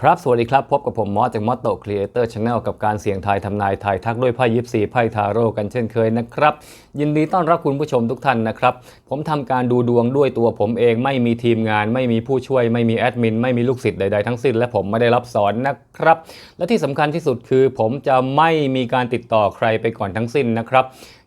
ครับ สวัสดีครับ พบกับผมมอสจากมอตโตครีเอเตอร์ชาแนลกับการเสี่ยงทายทำนายทายทักด้วยไพ่ยิปซีไพ่ทาโร่กันเช่นเคยนะครับ ยินดีต้อนรับคุณผู้ชมทุกท่านนะครับ ผมทำการดูดวงด้วยตัวผมเองไม่มีทีมงาน ไม่มีผู้ช่วย ไม่มีแอดมิน ไม่มีลูกศิษย์ใดๆทั้งสิ้น และผมไม่ได้รับสอนนะครับ และที่สำคัญที่สุดคือ ผมจะไม่มีการติดต่อใครไปก่อนทั้งสิ้นนะครับ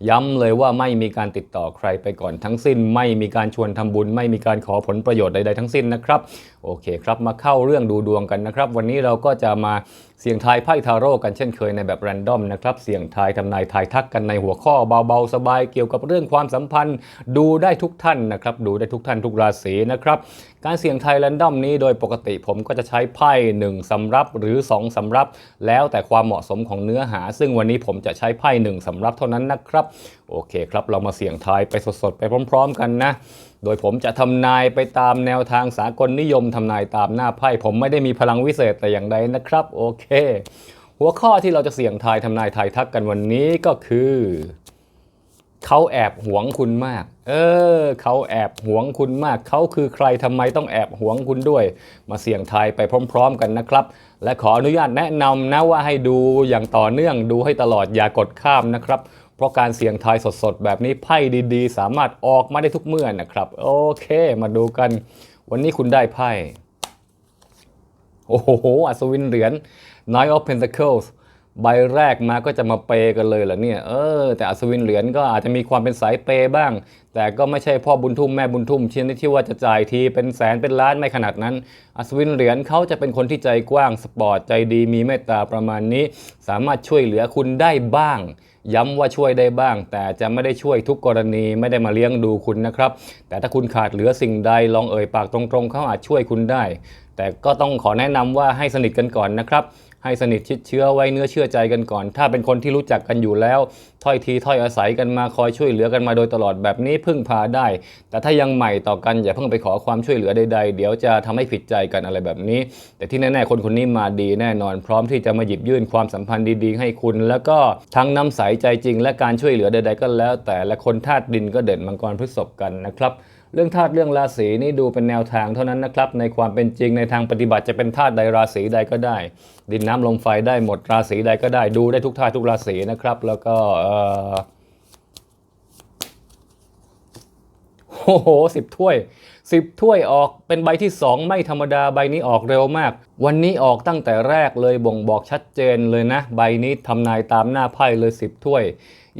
ย้ำเลยว่าไม่มีการติดต่อใครไปก่อนทั้งสิ้น ไม่มีการชวนทำบุญ ไม่มีการขอผลประโยชน์ใดๆทั้งสิ้นนะครับโอเคครับมาเข้าเรื่องดูดวงกันนะครับ วันนี้เราก็จะมาเสี่ยงทายไพ่ทาโร่กันเช่นเคยในแบบแรนดอมนะครับ เสี่ยงทายทำนายทายทักกันในหัวข้อเบาๆ สบายเกี่ยวกับเรื่องความสัมพันธ์ ดูได้ทุกท่านนะครับ ดูได้ทุกท่านทุกราศีนะครับ การเสี่ยงทายแรนดอมนี้โดยปกติผมก็จะใช้ไพ่1สำรับหรือ 2สำรับ แล้วแต่ความเหมาะสมของเนื้อหา ซึ่งวันนี้ผมจะใช้ไพ่1สำรับเท่านั้นนะครับ โอเคครับ เรามาเสี่ยงทายไปสดๆ ไปพร้อม ๆ กันนะ โดยผมจะทำนายไปตามแนวทางสากลนิยมทำนายตามหน้าไพ่ ผมไม่ได้มีพลังวิเศษแต่อย่างใดนะครับ โอเค หัวข้อที่เราจะเสี่ยงทายทำนายทายทักกันวันนี้ก็คือเขาแอบหวงคุณมาก เออ เขาแอบหวงคุณมาก เขาคือใครทำไมต้องแอบหวงคุณด้วย มาเสี่ยงทายไปพร้อม ๆ กันนะครับ และขออนุญาตแนะนำนะว่าให้ดูอย่างต่อเนื่องดูให้ตลอดอย่ากดข้ามนะครับ เพราะการเสี่ยงทายสดๆ แบบนี้ไพ่ดีๆ สามารถออกมาได้ทุกเมื่อนะครับ โอเค มาดูกัน วันนี้คุณได้ไพ่ โอ้โห อัศวินเหรียญ Nine of Pentacles ใบแรกมาก็จะมาเปย์กันเลยเหรอเนี่ย เออ แต่อัศวินเหรียญก็อาจจะมีความเป็นสายเปย์บ้าง แต่ก็ไม่ใช่พ่อบุญทุ่มแม่บุญทุ่มเช่นที่ว่าจะจ่ายทีเป็นแสนเป็นล้านไม่ขนาดนั้น อัศวินเหรียญเขาจะเป็นคนที่ใจกว้างสปอร์ตใจดีมีเมตตาประมาณนี้ สามารถช่วยเหลือคุณได้บ้าง ย้ำว่าช่วยได้บ้าง แต่จะไม่ได้ช่วยทุกกรณีไม่ได้มาเลี้ยงดูคุณนะครับ แต่ถ้าคุณขาดเหลือสิ่งใดลองเอ่ยปากตรงๆเขาอาจช่วยคุณได้ แต่ก็ต้องขอแนะนำว่าให้สนิทกันก่อนนะครับ ให้สนิทชิดเชื้อไว้เนื้อเชื่อใจกันก่อน ถ้าเป็นคนที่รู้จักกันอยู่แล้ว ถ้อยทีถ้อยอาศัยกันมาคอยช่วยเหลือกันมาโดยตลอดแบบนี้พึ่งพาได้ แต่ถ้ายังใหม่ต่อกันอย่าเพิ่งไปขอความช่วยเหลือใดๆ เดี๋ยวจะทำให้ผิดใจกันอะไรแบบนี้ แต่ที่แน่ๆคนคนนี้มาดีแน่นอน พร้อมที่จะมาหยิบยื่นความสัมพันธ์ดีๆ ให้คุณ แล้วก็ทั้งน้ำใสใจจริง และการช่วยเหลือใด ๆ ก็แล้ว แต่และคนธาตุดินก็เด่นมังกรพฤษภกันนะครับ เรื่องธาตุเรื่องราศีนี่ดูเป็นแนวทางเท่านั้นนะครับ ในความเป็นจริงในทางปฏิบัติจะเป็นธาตุใดราศีใดก็ได้ ดินน้ำลมไฟได้หมดราศีใดก็ได้ ดูได้ทุกธาตุทุกราศีนะครับ แล้วก็โอ้โหสิบถ้วยสิบถ้วยออกเป็นใบที่สองไม่ธรรมดาใบนี้ออกเร็วมาก วันนี้ออกตั้งแต่แรกเลยบ่งบอกชัดเจนเลยนะ ใบนี้ทำนายตามหน้าไพ่เลยสิบถ้วย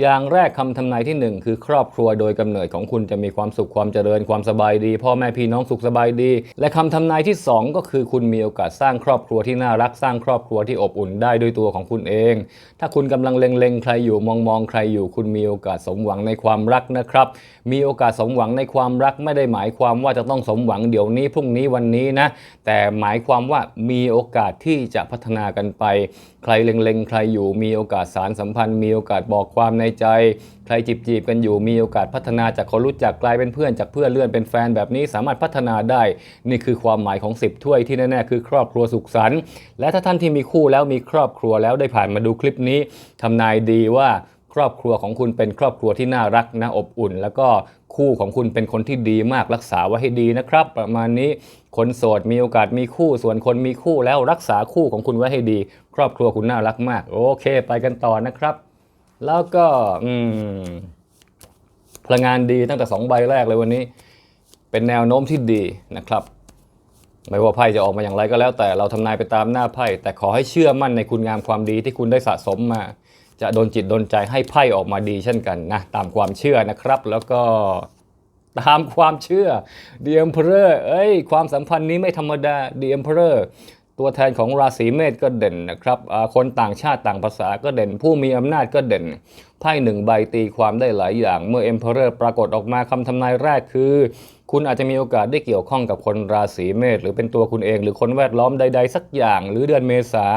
อย่างแรกคำทำนายที่หนึ่งคือครอบครัวโดยกำเนิดของคุณจะมีความสุขความเจริญความสบายดี พ่อแม่พี่น้องสุขสบายดี และคำทำนายที่สองก็คือคุณมีโอกาสสร้างครอบครัวที่น่ารักสร้างครอบครัวที่อบอุ่นได้ด้วยตัวของคุณเอง ถ้าคุณกำลังเล็งๆใครอยู่มองมองๆใครอยู่ คุณมีโอกาสสมหวังในความรักนะครับ มีโอกาสสมหวังในความรักไม่ได้หมายความว่าจะต้องสมหวังเดี๋ยวนี้พรุ่งนี้วันนี้นะแต่หมายความว่ามีโอกาสที่จะพัฒนากันไปใครเล็งๆ ใครอยู่มีโอกาสสารสัมพันธ์ มีโอกาสบอกความในใจ ใครจีบจีบๆกันอยู่มีโอกาสพัฒนาจากคนรู้จักกลายเป็นเพื่อนจากเพื่อนเลื่อนเป็นแฟนแบบนี้สามารถพัฒนาได้ นี่คือความหมายของ 10 ถ้วยที่แน่ๆคือครอบครัวสุขสันต์และถ้าท่านที่มีคู่แล้วมีครอบครัวแล้วได้ผ่านมาดูคลิปนี้ทำนายดีว่าครอบครัวของคุณเป็นครอบครัวที่น่ารักนะอบอุ่น แล้วก็ คู่ของคุณเป็นคนที่ดีมากรักษาไว้ให้ดีนะครับ ประมาณนี้คนโสดมีโอกาสมีคู่ส่วนคนมีคู่แล้วรักษาคู่ของคุณไว้ให้ดี ครอบครัวคุณน่ารักมาก โอเค ไปกันต่อนะครับ แล้วก็อืมพลังงานดีตั้งแต่ 2 ใบแรกเลยวันนี้ เป็นแนวโน้มที่ดีนะครับไม่ว่าไพ่จะออกมาอย่างไรก็แล้วแต่เราทำนายไปตามหน้าไพ่แต่ขอให้เชื่อมั่นในคุณงามความดีที่คุณได้สะสมมา จะโดนจิตโดนใจให้ไพ่ออกมาดีเช่นกันนะตามความเชื่อนะครับ แล้วก็ตามความเชื่อ The Emperor เอ้ยความสัมพันธ์นี้ไม่ธรรมดา The Emperor ตัวแทนของราศีเมษก็เด่นนะครับ คนต่างชาติต่างภาษาก็เด่น ผู้มีอำนาจก็เด่น ไพ่หนึ่งใบตีความได้หลายอย่าง เมื่อ Emperor ปรากฏออกมาคำทำนายแรกคือ คุณอาจจะมีโอกาสได้เกี่ยวข้องกับคนราศีเมษหรือเป็นตัวคุณเอง หรือคนแวดล้อมใด ๆ สักอย่าง หรือเดือนเมษา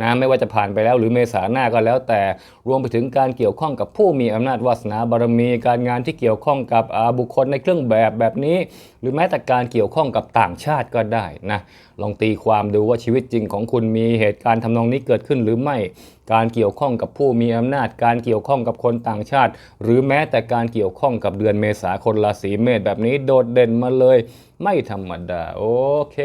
นะไม่ว่าจะผ่านไปแล้วหรือเมษาหน้าก็แล้วแต่รวมไปถึงการเกี่ยวข้องกับผู้มีอำนาจวาสนาบารมี การงานที่เกี่ยวข้องกับอาบุคคลในเครื่องแบบแบบนี้ หรือแม้แต่การเกี่ยวข้องกับต่างชาติก็ได้นะลองตีความดูว่าชีวิตจริงของคุณมีเหตุการณ์ทำนองนี้เกิดขึ้นหรือไม่ การเกี่ยวข้องกับผู้มีอำนาจ การเกี่ยวข้องกับคนต่างชาติ หรือแม้แต่การเกี่ยวข้องกับเดือนเมษาคนราศีเมษแบบนี้โดดเด่นมาเลย ไม่ธรรมดาโอเค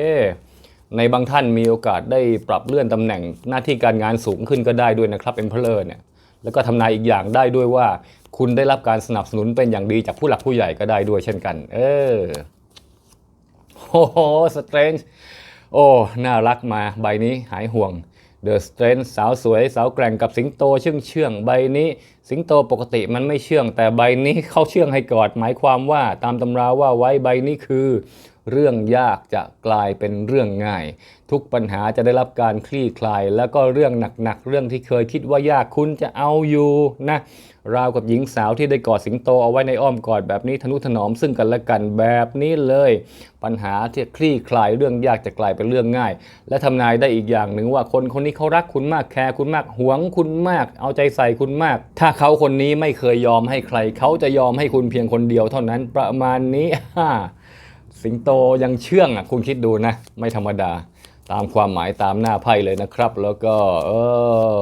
ในบางท่านมีโอกาสได้ปรับเลื่อนตำแหน่งหน้าที่การงานสูงขึ้นก็ได้ด้วยนะครับเอ็มเพลเนี่ยแล้วก็ทำนายอีกอย่างได้ด้วยว่า คุณได้รับการสนับสนุนเป็นอย่างดีจากผู้หลักผู้ใหญ่ก็ได้ด้วยเช่นกัน เออโอ้โหสเตรนจ์โอ้ น่ารักมาใบนี้หายห่วงเดอะสเตรนจ์สาวสวย สาวแกร่งกับสิงโตเชื่องเชื่องใบนี้ สิงโตปกติมันไม่เชื่อง แต่ใบนี้เข้าเชื่องให้กอด หมายความว่าตามตำราว่าไว้ใบนี้คือ เรื่องยากจะกลายเป็นเรื่องง่าย ทุกปัญหาจะได้รับการคลี่คลาย แล้วก็เรื่องหนักๆ เรื่องที่เคยคิดว่ายากคุณจะเอาอยู่นะราวกับหญิงสาวที่ได้กอดสิงโตเอาไว้ในอ้อมกอดแบบนี้ทนุถนอมซึ่งกันและกันแบบนี้เลย ปัญหาที่คลี่คลายเรื่องยากจะกลายเป็นเรื่องง่าย และทำนายได้อีกอย่างหนึ่งว่าคนคนนี้เขารักคุณมากแคร์คุณมากหวงคุณมาก เอาใจใส่คุณมาก ถ้าเขาคนนี้ไม่เคยยอมให้ใคร เขาจะยอมให้คุณเพียงคนเดียวเท่านั้นประมาณนี้ สิงโตยังเชื่องอะคุณคิดดูนะ ไม่ธรรมดา ตามความหมายตามหน้าไพ่เลยนะครับ แล้วก็เออ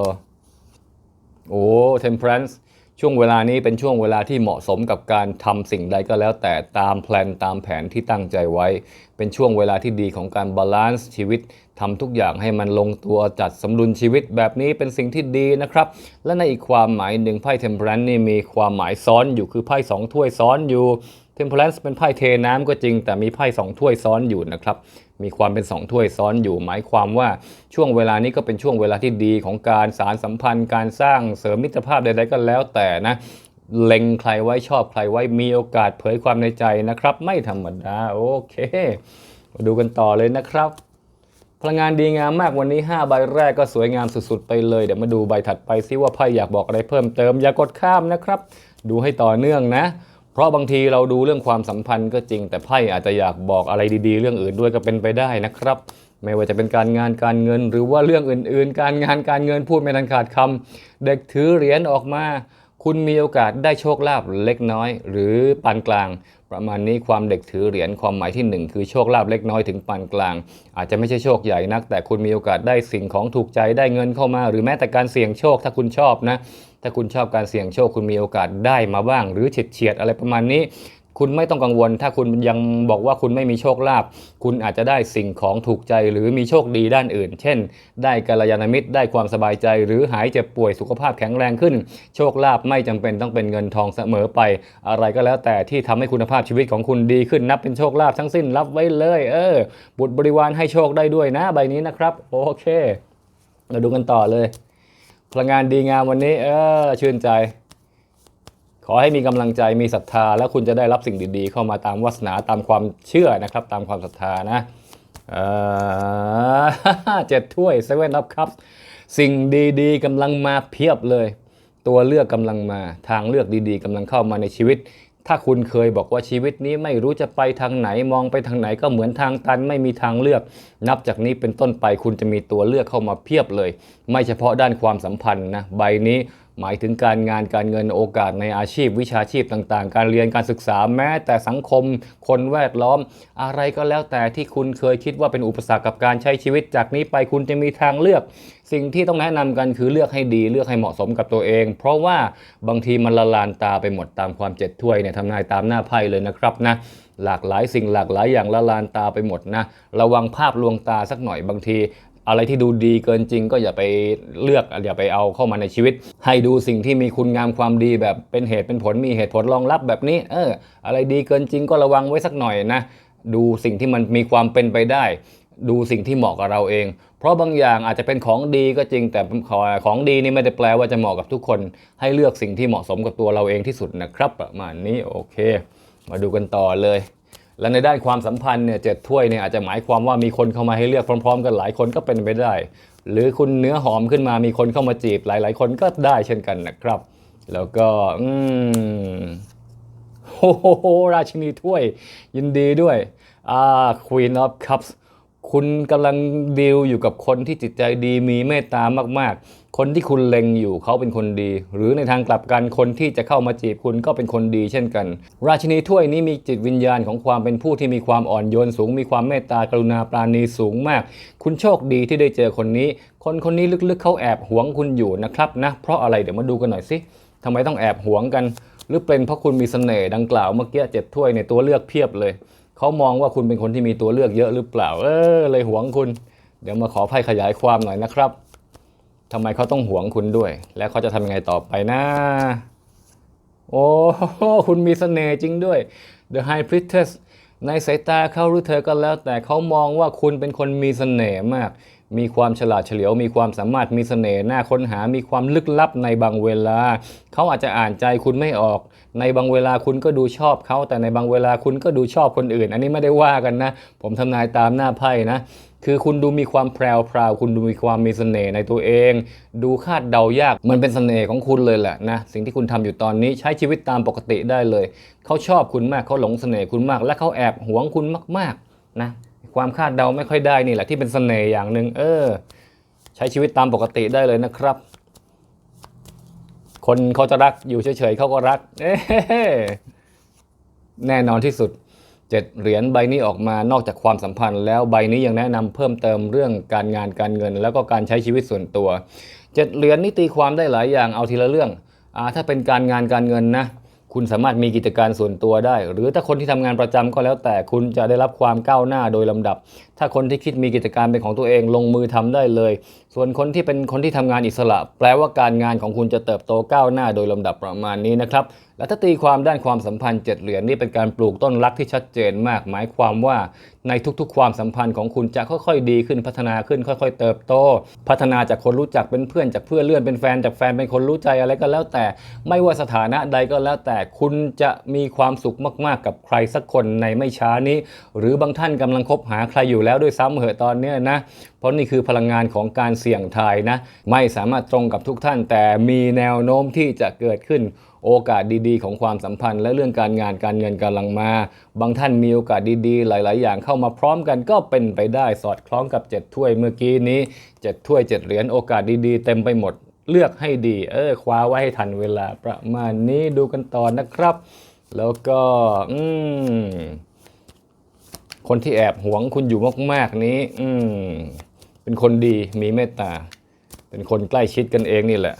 โอ้ temperance ช่วงเวลานี้เป็นช่วงเวลาที่เหมาะสมกับการทำสิ่งใดก็แล้วแต่ตามแพลนตามแผนที่ตั้งใจไว้ เป็นช่วงเวลาที่ดีของการบาลานซ์ชีวิตทำทุกอย่างให้มันลงตัวจัดสมดุลชีวิตแบบนี้เป็นสิ่งที่ดีนะครับ และในอีกความหมายหนึ่งไพ่ temperance นี่มีความหมายซ้อนอยู่คือไพ่สองถ้วยซ้อนอยู่ temperance เป็นไพ่เทน้ำก็จริง แต่มีไพ่สองถ้วยซ้อนอยู่นะครับ มีความเป็นสองถ้วยซ้อนอยู่ หมายความว่าช่วงเวลานี้ก็เป็นช่วงเวลาที่ดีของการสารสัมพันธ์ การสร้างเสริมมิตรภาพใดๆก็แล้วแต่นะเล็งใครไว้ชอบใครไว้มีโอกาสเผยความในใจนะครับ ไม่ธรรมดาโอเคมาดูกันต่อเลยนะครับ พลังงานดีงามมากวันนี้ 5 ใบแรกก็สวยงามสุดๆ ไปเลย เดี๋ยวมาดูใบถัดไปซิว่าไพ่อยากบอกอะไรเพิ่มเติมอย่ากดข้ามนะครับ ดูให้ต่อเนื่องนะ เพราะบางทีเราดูเรื่องความสัมพันธ์ก็จริง แต่ไพ่อาจจะอยากบอกอะไรดีๆ เรื่องอื่นด้วยก็เป็นไปได้นะครับ ไม่ว่าจะเป็นการงานการเงิน หรือว่าเรื่องอื่น ๆ การงานการเงินพูดไม่ทันขาดคำเด็กถือเหรียญออกมา คุณมีโอกาสได้โชคลาภเล็กน้อย หรือปานกลาง ประมาณนี้ความเด็กถือเหรียญความหมายที่หนึ่งคือโชคลาภเล็กน้อยถึงปานกลาง อาจจะไม่ใช่โชคใหญ่นัก แต่คุณมีโอกาสได้สิ่งของถูกใจได้เงินเข้ามา หรือแม้แต่การเสี่ยงโชคถ้าคุณชอบนะ ถ้าคุณชอบการเสี่ยงโชคคุณมีโอกาสได้มาบ้าง หรือเฉียดเฉียดอะไรประมาณนี้ คุณไม่ต้องกังวล ถ้าคุณยังบอกว่าคุณไม่มีโชคลาภคุณอาจจะได้สิ่งของถูกใจหรือมีโชคดีด้านอื่น เช่น ได้กัลยาณมิตรได้ความสบายใจ หรือหายเจ็บป่วยสุขภาพแข็งแรงขึ้น โชคลาภไม่จำเป็นต้องเป็นเงินทองเสมอไป อะไรก็แล้วแต่ที่ทำให้คุณภาพชีวิตของคุณดีขึ้นนับเป็นโชคลาภทั้งสิ้นรับไว้เลย เออ บุตรบริวารให้โชคได้ด้วยนะใบนี้นะครับ โอเคมาดูกันต่อเลย พลังงานดีงามวันนี้ เออ ชื่นใจ ขอให้มีกำลังใจมีศรัทธา แล้วคุณจะได้รับสิ่งดีๆ เข้ามาตามวาสนาตามความเชื่อนะครับ ตามความศรัทธานะเออเจ็ดถ้วยเซเว่นอัพครับ สิ่งดีๆกำลังมาเพียบเลย ตัวเลือกกำลังมา ทางเลือกดีๆกำลังเข้ามาในชีวิต ถ้าคุณเคยบอกว่าชีวิตนี้ไม่รู้จะไปทางไหนมองไปทางไหนก็เหมือนทางตันไม่มีทางเลือก นับจากนี้เป็นต้นไปคุณจะมีตัวเลือกเข้ามาเพียบเลย ไม่เฉพาะด้านความสัมพันธ์นะใบนี้ หมายถึงการงานการเงินโอกาสในอาชีพ วิชาชีพต่างๆ การเรียนการศึกษาแม้แต่สังคม คนแวดล้อม อะไรก็แล้วแต่ที่คุณเคยคิดว่าเป็นอุปสรรคกับการใช้ชีวิตจากนี้ไปคุณจะมีทางเลือก สิ่งที่ต้องแนะนำกันคือเลือกให้ดีเลือกให้เหมาะสมกับตัวเอง เพราะว่าบางทีมันละลานตาไปหมดตามความเจ็ดถ้วยเนี่ยทำนายตามหน้าไพ่เลยนะครับนะหลากหลายสิ่งหลากหลายอย่างละลานตาไปหมดนะ ระวังภาพลวงตาสักหน่อยบางที อะไรที่ดูดีเกินจริง ก็อย่าไปเลือกอย่าไปเอาเข้ามาในชีวิต ให้ดูสิ่งที่มีคุณงามความดีแบบเป็นเหตุเป็นผลมีเหตุผลรองรับแบบนี้ เออ อะไรดีเกินจริงก็ระวังไว้สักหน่อยนะดูสิ่งที่มันมีความเป็นไปได้ ดูสิ่งที่เหมาะกับเราเอง เพราะบางอย่างอาจจะเป็นของดีก็จริง แต่ของดีนี่ไม่ได้แปลว่าจะเหมาะกับทุกคน ให้เลือกสิ่งที่เหมาะสมกับตัวเราเองที่สุดนะครับ ประมาณนี้โอเค มาดูกันต่อเลย และในด้านความสัมพันธ์เนี่ยเจ็ดถ้วยเนี่ยอาจจะหมายความว่ามีคนเข้ามาให้เลือกพร้อม ๆ กันหลายคนก็เป็นไปได้ หรือคุณเนื้อหอมขึ้นมามีคนเข้ามาจีบหลาย ๆ คนก็ได้เช่นกันนะครับ แล้วก็อืมโอ้โหราชินีถ้วยยินดีด้วยอ่า Queen of Cups คุณกำลังดีลอยู่กับคนที่จิตใจดีมีเมตตามากๆ คนที่คุณเล็งอยู่เขาเป็นคนดี หรือในทางกลับกันคนที่จะเข้ามาจีบคุณก็เป็นคนดีเช่นกัน ราชินีถ้วยนี้มีจิตวิญญาณของความเป็นผู้ที่มีความอ่อนโยนสูง มีความเมตตากรุณาปราณีสูงมาก คุณโชคดีที่ได้เจอคนนี้ คนคนนี้ลึกๆเขาแอบหวงคุณอยู่นะครับนะเพราะอะไรเดี๋ยวมาดูกันหน่อยสิทำไมต้องแอบหวงกัน หรือเป็นเพราะคุณมีเสน่ห์ดังกล่าวเมื่อกี้เจ็ดถ้วยในตัวเลือกเพียบเลยเขามองว่าคุณเป็นคนที่มีตัวเลือกเยอะหรือเปล่า เออเลยหวงคุณ เดี๋ยวมาขอไพ่ขยายความหน่อยนะครับ ทำไมเขาต้องหวงคุณด้วย แล้วเขาจะทำยังไงต่อไปนะ โอ้คุณมีเสน่ห์จริงด้วย The High Priestess ในสายตาเขาหรือเธอก็แล้ว แต่เขามองว่าคุณเป็นคนมีเสน่ห์มาก มีความฉลาดเฉลียว มีความสามารถมีเสน่ห์น่าค้นหา มีความลึกลับในบางเวลา เขาอาจจะอ่านใจคุณไม่ออก ในบางเวลาคุณก็ดูชอบเขาแต่ในบางเวลาคุณก็ดูชอบคนอื่น อันนี้ไม่ได้ว่ากันนะ ผมทำนายตามหน้าไพ่นะ คือคุณดูมีความแพรวพราวคุณดูมีความมีเสน่ห์ในตัวเอง ดูคาดเดายากมันเป็นเสน่ห์ของคุณเลยแหละนะสิ่งที่คุณทำอยู่ตอนนี้ใช้ชีวิตตามปกติได้เลย เขาชอบคุณมากเขาหลงเสน่ห์คุณมาก และเขาแอบหวงคุณมากๆนะความคาดเดาไม่ค่อยได้นี่แหละที่เป็นเสน่ห์อย่างหนึ่งเออ ใช้ชีวิตตามปกติได้เลยนะครับ คนเขาจะรักอยู่เฉยๆเขาก็รัก เอแน่นอนที่สุด เจ็ดเหรียญใบนี้ออกมานอกจากความสัมพันธ์ แล้วใบนี้ยังแนะนำเพิ่มเติมเรื่องการงานการเงิน แล้วก็การใช้ชีวิตส่วนตัวเจ็ดเหรียญนี่ตีความได้หลายอย่างเอาทีละเรื่องอถ้าเป็นการงานการเงินนะคุณสามารถมีกิจการส่วนตัวได้ หรือถ้าคนที่ทำงานประจำก็แล้วแต่คุณจะได้รับความก้าวหน้าโดยลำดับ ถ้าคนที่คิดมีกิจการเป็นของตัวเองลงมือทำได้เลย ส่วนคนที่เป็นคนที่ทำงานอิสระ แปลว่าการงานของคุณจะเติบโตก้าวหน้าโดยลำดับประมาณนี้นะครับ และถ้าตีความด้านความสัมพันธ์เจ็ดเหรียญนี่เป็นการปลูกต้นรักที่ชัดเจนมาก หมายความว่าในทุกๆ ความสัมพันธ์ของคุณจะค่อยๆ ดีขึ้นพัฒนาขึ้นค่อยๆ เติบโต พัฒนาจากคนรู้จักเป็นเพื่อนจากเพื่อนเลื่อนเป็นแฟนจากแฟนเป็นคนรู้ใจอะไรก็แล้วแต่ ไม่ว่าสถานะใดก็แล้วแต่คุณจะมีความสุขมากๆ กับใครสักคนในไม่ช้านี้ หรือบางท่านกำลังคบหาใครอยู่แล้วด้วยซ้ำเหอะตอนเนี้ยนะเพราะนี่คือพลังงานของการเสี่ยงทายนะ ไม่สามารถตรงกับทุกท่าน แต่มีแนวโน้มที่จะเกิดขึ้น โอกาสดีๆ ของความสัมพันธ์ และเรื่องการงานการเงินกำลังมา บางท่านมีโอกาสดีๆ หลาย ๆ อย่างเข้ามาพร้อมกันก็เป็นไปได้สอดคล้องกับ 7 ถ้วยเมื่อกี้นี้ 7 ถ้วย 7 เหรียญโอกาสดีๆ เต็มไปหมดเลือกให้ดี เออคว้าไว้ให้ทันเวลาประมาณนี้ดูกันต่อนะครับ แล้วก็อืมคนที่แอบหวงคุณอยู่มากๆนี้ อืมเป็นคนดีมีเมตตา เป็นคนใกล้ชิดกันเองนี่แหละ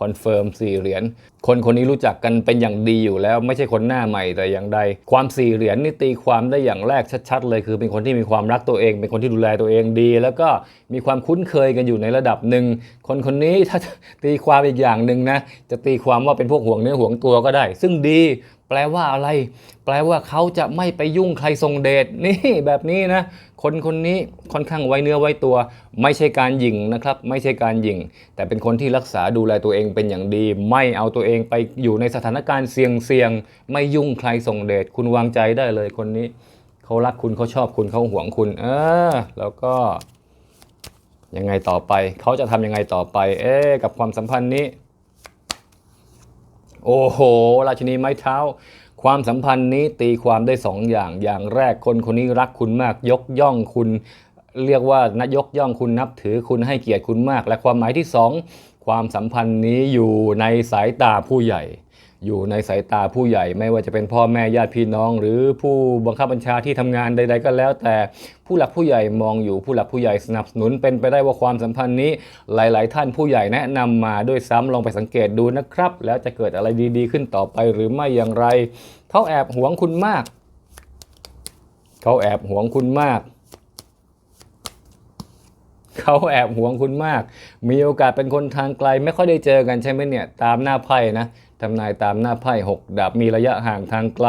คอนเฟิร์มสี่เหรียญ คนคนนี้รู้จักกันเป็นอย่างดีอยู่แล้วไม่ใช่คนหน้าใหม่แต่อย่างใด ความสี่เหรียญนี่ตีความได้อย่างแรกชัดๆเลย คือเป็นคนที่มีความรักตัวเอง เป็นคนที่ดูแลตัวเองดี แล้วก็มีความคุ้นเคยกันอยู่ในระดับหนึ่ง คนคนนี้ถ้าตีความอีกอย่างหนึ่งนะจะตีความว่าเป็นพวกห่วงเนื้อห่วงตัวก็ได้ ซึ่งดีแปลว่าอะไร แปลว่าเขาจะไม่ไปยุ่งใครทรงเดชนี่แบบนี้นะ คนคนนี้ค่อนข้างไว้เนื้อไว้ตัว ไม่ใช่การหยิ่งนะครับ ไม่ใช่การหยิ่ง แต่เป็นคนที่รักษาดูแลตัวเองเป็นอย่างดี ไม่เอาตัวเองไปอยู่ในสถานการณ์เสี่ยงๆไม่ยุ่งใครทรงเดชคุณวางใจได้เลยคนนี้เขารักคุณเขาชอบคุณเขาห่วงคุณ เออ แล้วก็ยังไงต่อไป เขาจะทำยังไงต่อไป เอ๊กับความสัมพันธ์นี้ โอ้โห ราชินีไม้เท้า ความสัมพันธ์นี้ตีความได้สองอย่าง อย่างแรกคนคนนี้รักคุณมาก ยกย่องคุณ เรียกว่านยกย่องคุณนับถือคุณให้เกียรติคุณมาก และความหมายที่สอง ความสัมพันธ์นี้อยู่ในสายตาผู้ใหญ่ อยู่ในสายตาผู้ใหญ่ ไม่ว่าจะเป็นพ่อแม่ญาติพี่น้อง หรือผู้บังคับบัญชาที่ทำงานใด ๆ ก็แล้ว แต่ผู้หลักผู้ใหญ่มองอยู่ผู้หลักผู้ใหญ่สนับสนุนเป็นไปได้ว่าความสัมพันธ์นี้ หลาย ๆ ท่านผู้ใหญ่แนะนำมาด้วยซ้ำลองไปสังเกตดูนะครับ แล้วจะเกิดอะไรดี ๆ ขึ้นต่อไปหรือไม่อย่างไรเขาแอบหวงคุณมากเขาแอบหวงคุณมาก เขาแอบหวงคุณมาก มีโอกาสเป็นคนทางไกล ไม่ค่อยได้เจอกันใช่ไหมเนี่ย ตามหน้าไพ่นะทำนายตามหน้าไพ่หกดาบมีระยะห่างทางไกล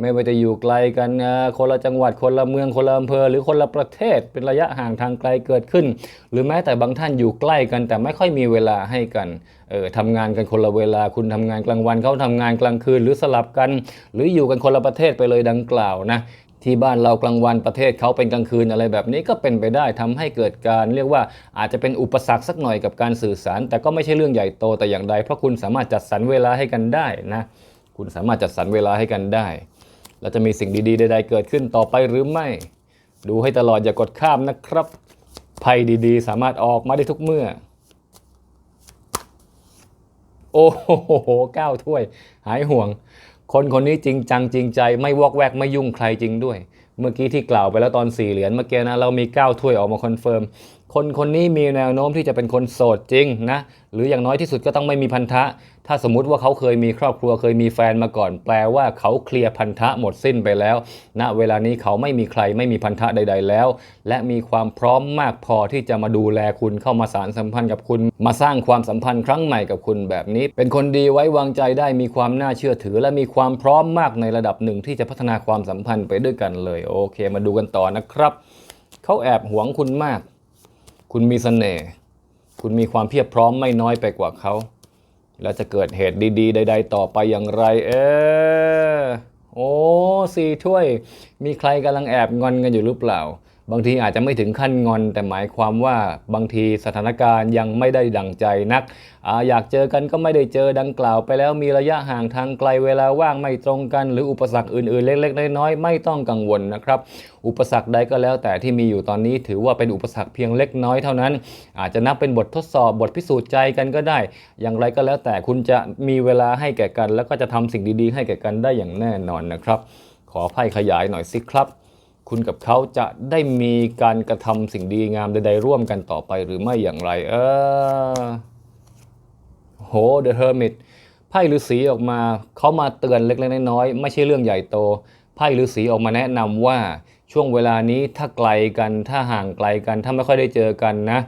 ไม่ว่าจะอยู่ไกลกันคนละจังหวัดคนละเมืองคนละอำเภอ หรือคนละประเทศเป็นระยะห่างทางไกลเกิดขึ้น หรือแม้แต่บางท่านอยู่ใกล้กันแต่ไม่ค่อยมีเวลาให้กันเออทำงานกันคนละเวลาคุณทำงานกลางวันเขาทำงานกลางคืนหรือสลับกัน หรืออยู่กันคนละประเทศไปเลยดังกล่าวนะ ที่บ้านเรากลางวันประเทศเขาเป็นกลางคืนอะไรแบบนี้ก็เป็นไปได้ทำให้เกิดการเรียกว่าอาจจะเป็นอุปสรรคสักหน่อยกับการสื่อสาร แต่ก็ไม่ใช่เรื่องใหญ่โตแต่อย่างใด เพราะคุณสามารถจัดสรรเวลาให้กันได้นะคุณสามารถจัดสรรเวลาให้กันได้ แล้วจะมีสิ่งดีๆใดๆเกิดขึ้นต่อไปหรือไม่ ดูให้ตลอดอย่ากดข้ามนะครับไพ่ดีๆ สามารถออกมาได้ทุกเมื่อ โอ้โหเก้าถ้วย หายห่วง คนคนนี้จริงจังจริงใจไม่วอกแวกไม่ยุ่งใครจริงด้วย เมื่อกี้ที่กล่าวไปแล้วตอนสี่เหรียญเมื่อกี้นะเรามีเก้าถ้วยออกมาคอนเฟิร์ม คนคนนี้มีแนวโน้มที่จะเป็นคนโสดจริงนะหรืออย่างน้อยที่สุดก็ต้องไม่มีพันธะ ถ้าสมมุติว่าเขาเคยมีครอบครัวเคยมีแฟนมาก่อน แปลว่าเขาเคลียร์พันธะหมดสิ้นไปแล้วณเวลานี้เขาไม่มีใครไม่มีพันธะใด ๆ แล้ว และมีความพร้อมมากพอที่จะมาดูแลคุณเข้ามาสารสัมพันธ์กับคุณ มาสร้างความสัมพันธ์ครั้งใหม่กับคุณแบบนี้ เป็นคนดีไว้วางใจได้มีความน่าเชื่อถือ และมีความพร้อมมากในระดับหนึ่งที่จะพัฒนาความสัมพันธ์ไปด้วยกันเลยโอเค มาดูกันต่อนะครับเขาแอบหวงคุณมาก คุณมีเสน่ห์คุณมีความเพียบพร้อมไม่น้อยไปกว่าเขา แล้วจะเกิดเหตุดี ๆ ใด ๆ ต่อไปอย่างไร เออโอ้สี่ถ้วย มีใครกำลังแอบงอนกันอยู่หรือเปล่า บางทีอาจจะไม่ถึงขั้นงอน แต่หมายความว่าบางทีสถานการณ์ยังไม่ได้ดังใจนักออยากเจอกันก็ไม่ได้เจอดังกล่าวไปแล้วมีระยะห่างทางไกลเวลาว่างไม่ตรงกัน หรืออุปสรรคอื่นๆ เล็กๆ น้อยๆไม่ต้องกังวลนะครับ อุปสรรคใดก็แล้วแต่ที่มีอยู่ตอนนี้ถือว่าเป็นอุปสรรคเพียงเล็กน้อยเท่านั้น อาจจะนับเป็นบททดสอบบทพิสูจน์ใจกันก็ได้ อย่างไรก็แล้วแต่คุณจะมีเวลาให้แก่กัน แล้วก็จะทำสิ่งดีๆ ให้แก่กันได้อย่างแน่นอนนะครับ ขอไพ่ขยายหน่อยสิครับ คุณกับเขาจะได้มีการกระทำสิ่งดีงามใดๆร่วมกันต่อไปหรือไม่อย่างไร เออโห The Hermit ไพ่ฤาษีออกมาเขามาเตือนเล็กๆน้อยๆไม่ใช่เรื่องใหญ่โตไพ่ฤาษีออกมาแนะนำว่าช่วงเวลานี้ถ้าไกลกันถ้าห่างไกลกัน ถ้าไม่ค่อยได้เจอกันนะ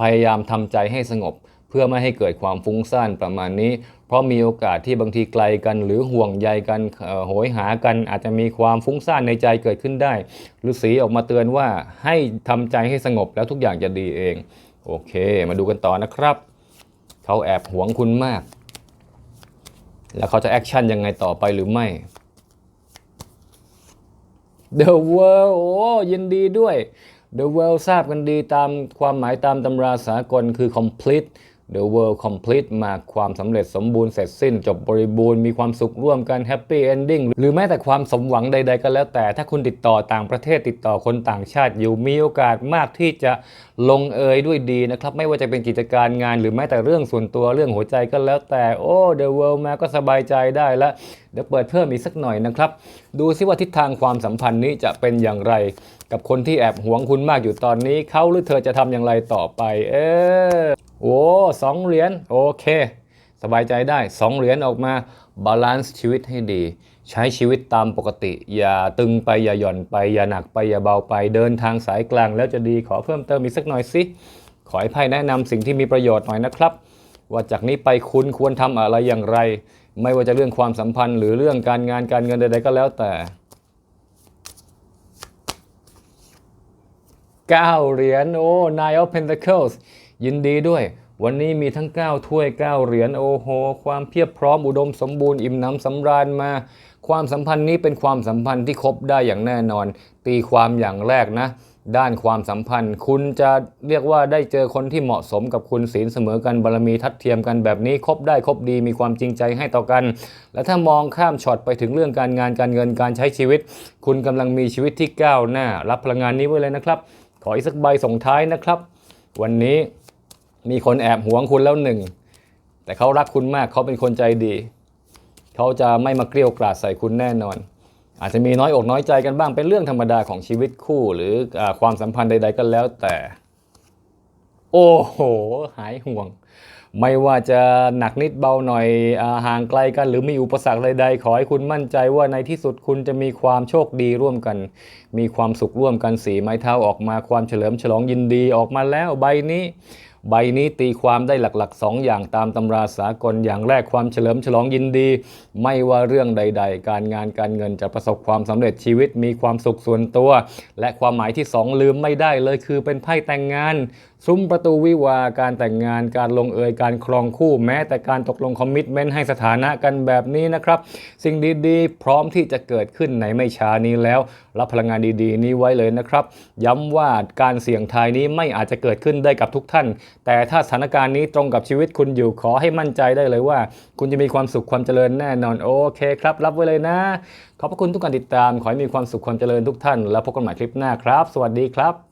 พยายามทำใจให้สงบ เพื่อไม่ให้เกิดความฟุ้งซ่านประมาณนี้ ราะมีโอกาสที่บางทีไกลกัน หรือห่วงใยกันโหยหากัน อาจจะมีความฟุ้งซ่านในใจเกิดขึ้นได้ฤาษีออกมาเตือนว่าให้ทำใจให้สงบแล้วทุกอย่างจะดีเอง โอเค มาดูกันต่อนะครับ เขาแอบหวงคุณมาก แล้วเขาจะแอคชั่นยังไงต่อไปหรือไม่ The World โอ้ยินดีด้วย The World ทราบกันดีตามความหมายตามตำราสากลคือ complete The World complete มาความสำเร็จสมบูรณ์เสร็จสิ้น จบบริบูรณ์มีความสุขร่วมกัน Happy Ending หรือแม้แต่ความสมหวังใด ๆ ก็แล้วแต่ ถ้าคุณติดต่อต่างประเทศติดต่อคนต่างชาติอยู่มีโอกาสมากที่จะลงเอยด้วยดีนะครับ ไม่ว่าจะเป็นกิจการงาน หรือแม้แต่เรื่องส่วนตัวเรื่องหัวใจก็แล้วแต่ โอ้ The World มาก็สบายใจได้แล้วเดี๋ยวเปิดเพิ่มอีกสักหน่อยนะครับ ดูซิว่าทิศทางความสัมพันธ์นี้จะเป็นอย่างไร กับคนที่แอบหวงคุณมากอยู่ตอนนี้เขาหรือเธอจะทำอย่างไรต่อไป เออ โอ้สองเหรียญโอเค สบายใจได้สองเหรียญออกมาบาลานซ์ชีวิตให้ดี ใช้ชีวิตตามปกติ อย่าตึงไปอย่าหย่อนไป อย่าหนักไปอย่าเบาไปเดินทางสายกลางแล้วจะดีขอเพิ่มเติมอีกสักหน่อยสิขอให้ไพ่แนะนำสิ่งที่มีประโยชน์หน่อยนะครับ ว่าจากนี้ไปคุณควรทำอะไรอย่างไร ไม่ว่าจะเรื่องความสัมพันธ์ หรือเรื่องการงานการเงินใดๆก็แล้วแต่9เหรียญโอ้ Nine of Pentacles ยินดีด้วย วันนี้มีทั้ง 9 ถ้วย 9 เหรียญโอ้โห ความเพียบพร้อมอุดมสมบูรณ์อิ่มหน้ำสำราญมา ความสัมพันธ์นี้เป็นความสัมพันธ์ที่คบได้อย่างแน่นอน ตีความอย่างแรกนะ ด้านความสัมพันธ์ คุณจะเรียกว่าได้เจอคนที่เหมาะสมกับคุณศีลเสมอกันบารมีทัดเทียมกันแบบนี้คบได้คบดีมีความจริงใจให้ต่อกัน และถ้ามองข้ามช็อตไปถึงเรื่องการงานการเงินการใช้ชีวิต คุณกำลังมีชีวิตที่ก้าวหน้า รับพลังงานนี้ไว้เลยนะครับขออีกสักใบส่งท้ายนะครับ วันนี้ มีคนแอบหวงคุณแล้วหนึ่ง แต่เขารักคุณมากเขาเป็นคนใจดี เขาจะไม่มาเกลี้ยวกล่อมใส่คุณแน่นอน อาจจะมีน้อยอกน้อยใจกันบ้างเป็นเรื่องธรรมดาของชีวิตคู่หรืออความสัมพันธ์ใด ๆ ก็แล้วแต่ โอ้โห หายห่วง ไม่ว่าจะหนักนิดเบาหน่อยอห่างไกลกัน หรือมีอุปสรรคใดๆ ขอให้คุณมั่นใจว่าในที่สุดคุณจะมีความโชคดีร่วมกัน มีความสุขร่วมกันสีไม้เท้าออกมาความเฉลิมฉลองยินดีออกมาแล้วใบนี้ ใบนี้ตีความได้หลักๆ 2 อย่างตามตำราสากลอย่างแรกความเฉลิมฉลองยินดี ไม่ว่าเรื่องใด ๆ การงานการเงินจะประสบความสำเร็จชีวิตมีความสุขส่วนตัว และความหมายที่ 2 ลืมไม่ได้เลยคือเป็นไพ่แต่งงาน ซุ้มประตูวิวาการแต่งงานการลงเอยการครองคู่แม้แต่การตกลงคอมมิชเมนต์ให้สถานะกันแบบนี้นะครับ สิ่งดีๆ พร้อมที่จะเกิดขึ้นในไม่ช้านี้แล้ว รับพลังงานดีๆ นี้ไว้เลยนะครับ ย้ำว่าการเสี่ยงทายนี้ไม่อาจจะเกิดขึ้นได้กับทุกท่านแต่ถ้าสถานการณ์นี้ตรงกับชีวิตคุณอยู่ขอให้มั่นใจได้เลยว่า คุณจะมีความสุขความเจริญแน่นอนโอเคครับ รับไว้เลยนะ ขอบพระคุณทุกการติดตาม ขอให้มีความสุขความเจริญทุกท่าน แล้วพบกันใหม่คลิปหน้าครับ สวัสดีครับ